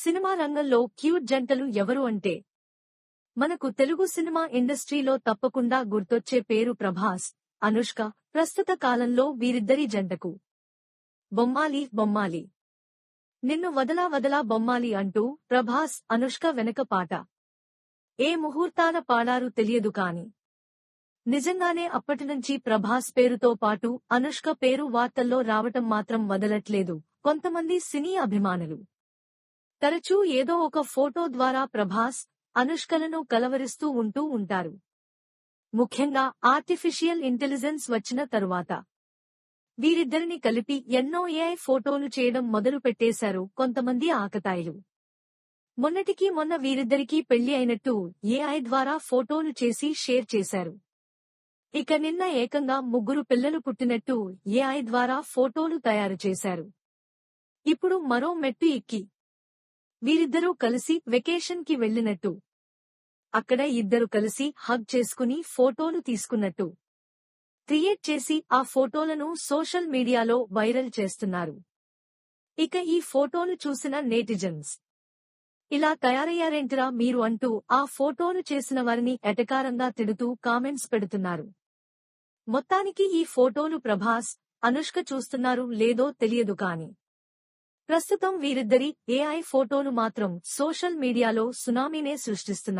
Cinema రంగంలో cute జంటలు ఎవరు అంటే? మనకు తెలుగు సినిమా ఇండస్ట్రీలో తప్పకుండా గుర్తొచ్చే పేరు ప్రభాస్ అనుష్క ప్రస్తుత కాలంలో వీరిద్దరి జంటకు. బొమ్మాలి బొమ్మాలి. నిన్ను వదలా వదలా బొమ్మాలి అంటూ ప్రభాస్ అనుష్క వెనక పాట. ఏ ముహూర్తాన పాడారు తెలియదు కాని. నిజంగానే అప్పటినుంచి ప్రభాస్ పేరుతో పాటు అనుష్క పేరు వార్తల్లో రావటం మాత్రం వదలట్లేదు కొంతమంది సినీ అభిమానులు. తరచూ ఏదో ఒక ఫోటో ద్వారా ప్రభాస్ అనుష్కలను కలవరిస్తూ ఉంటూ ఉంటారు. ముఖ్యంగా ఆర్టిఫిషియల్ ఇంటెలిజెన్స్ వచ్చిన తరువాత. వీరిద్దరిని కలిపి ఎన్నో ఏఐ ఫోటోలు చేయడం మొదలు పెట్టేశారు కొంతమంది ఆకతాయిలు. మొన్నటికి మొన్న వీరిద్దరికీ పెళ్ళి అయినట్టు ఏఐ ద్వారా ఫోటోలు చేసి షేర్ చేశారు. ఇక నిన్న ఏకంగా ముగ్గురు పిల్లలు పుట్టినట్టు ఏఐ ద్వారా ఫోటోలు తయారు చేశారు. ఇప్పుడు మరో మెట్టు ఎక్కి వీరిద్దరూ కలిసి వెకేషన్కి వెళ్ళినట్టు అక్కడ ఇద్దరు కలిసి హగ్ చేసుకుని ఫోటోలు తీసుకున్నట్టు. క్రియేట్ చేసి ఆ ఫోటోలను సోషల్ మీడియాలో వైరల్ చేస్తున్నారు. ఇక ఈ ఫోటోలు చూసిన నేటిజన్స్. ఇలా తయారయ్యారేంటిరా మీరు? అంటూ ఆ ఫోటోను చేసిన వారిని ఎటకారంగా తిడుతూ కామెంట్స్ పెడుతున్నారు. మొత్తానికి ఈ ఫోటోలు ప్రభాస్ అనుష్క చూస్తున్నారు లేదో తెలియదు కాని. ప్రస్తుతం వీరిద్దరి ఏఐ ఫోటోలు మాత్రం సోషల్ మీడియాలో సునామీనే సృష్టిస్తున్నాయి.